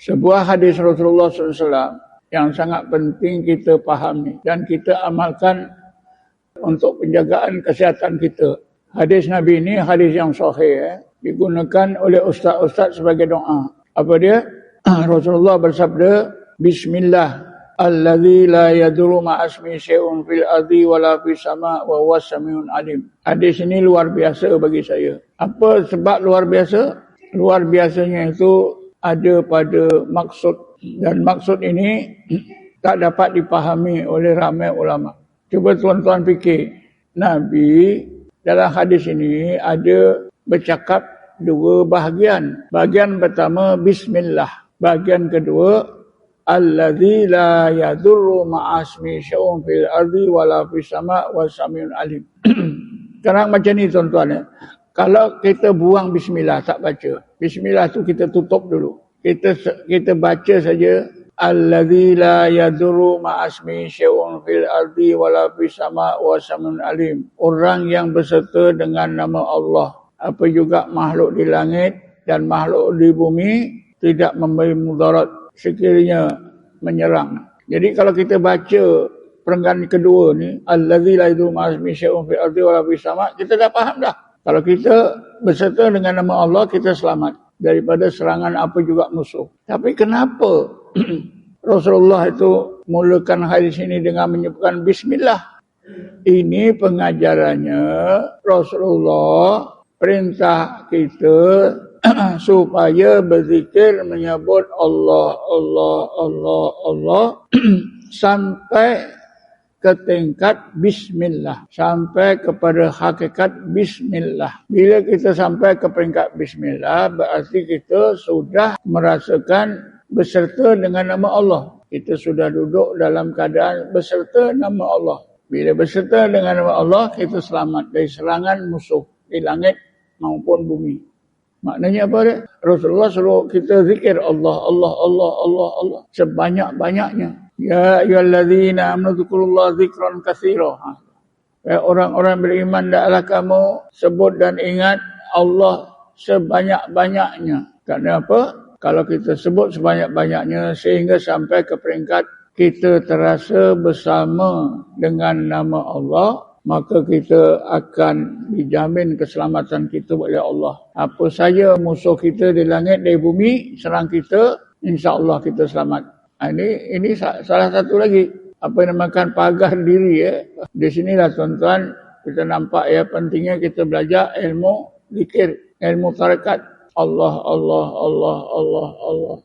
Sebuah hadis Rasulullah SAW yang sangat penting kita pahami dan kita amalkan untuk penjagaan kesihatan kita. Hadis Nabi ini hadis yang sahih eh, digunakan oleh ustaz-ustaz sebagai doa. Apa dia? Rasulullah bersabda, Bismillah alladzi la yadurru ma'asmi syai'un fil ardi wala fis sama wa huwas samiun alim. Hadis ini luar biasa bagi saya. Apa sebab luar biasa? Luar biasanya itu ada pada maksud dan maksud ini tak dapat dipahami oleh ramai ulama. Cuba tuan-tuan fikir. Nabi dalam hadis ini ada bercakap dua bahagian. Bahagian pertama bismillah. Bahagian kedua alladzi la yadurru ma'asmi syai'un fil ardi wala fis sama' wa samiun alim. Sekarang macam ni tuan-tuan ya. Kalau kita buang bismillah tak baca. Bismillah tu kita tutup dulu. Kita kita baca saja alladzi la yadurru ma'asmi syai'un fil ardi wala fis wa samiun alim. Orang yang berserta dengan nama Allah apa juga makhluk di langit dan makhluk di bumi tidak memberi mudarat sekiranya menyerang. Jadi kalau kita baca perenggan kedua ni allazi la yadu ma'asmi syai'un fi ardi wa fis kita dah faham dah. Kalau kita berserta dengan nama Allah kita selamat daripada serangan apa juga musuh. Tapi kenapa Rasulullah itu mulakan hadis ini dengan menyebutkan bismillah. Ini pengajarannya Rasulullah perintah kita supaya berzikir menyebut Allah Allah Allah Allah sampai ke tingkat bismillah sampai kepada hakikat bismillah bila kita sampai ke peringkat bismillah berarti kita sudah merasakan beserta dengan nama Allah kita sudah duduk dalam keadaan beserta nama Allah bila beserta dengan nama Allah kita selamat dari serangan musuh di langit maupun bumi Maknanya apa dia? Rasulullah suruh kita zikir Allah, Allah, Allah, Allah, Allah. Sebanyak-banyaknya. Ya ayyuhalladzina amanu dzkurullaha dzikran katsira. Ya orang-orang beriman hendaklah kamu sebut dan ingat Allah sebanyak-banyaknya. Karena apa? Kalau kita sebut sebanyak-banyaknya sehingga sampai ke peringkat kita terasa bersama dengan nama Allah, maka kita akan dijamin keselamatan kita oleh Allah. Apa saja musuh kita di langit di bumi serang kita, insya-Allah kita selamat. Ha, ini ini salah satu lagi apa yang dinamakan pagar diri ya. Di sinilah tuan-tuan kita nampak ya pentingnya kita belajar ilmu zikir, ilmu tarekat Allah Allah Allah Allah Allah.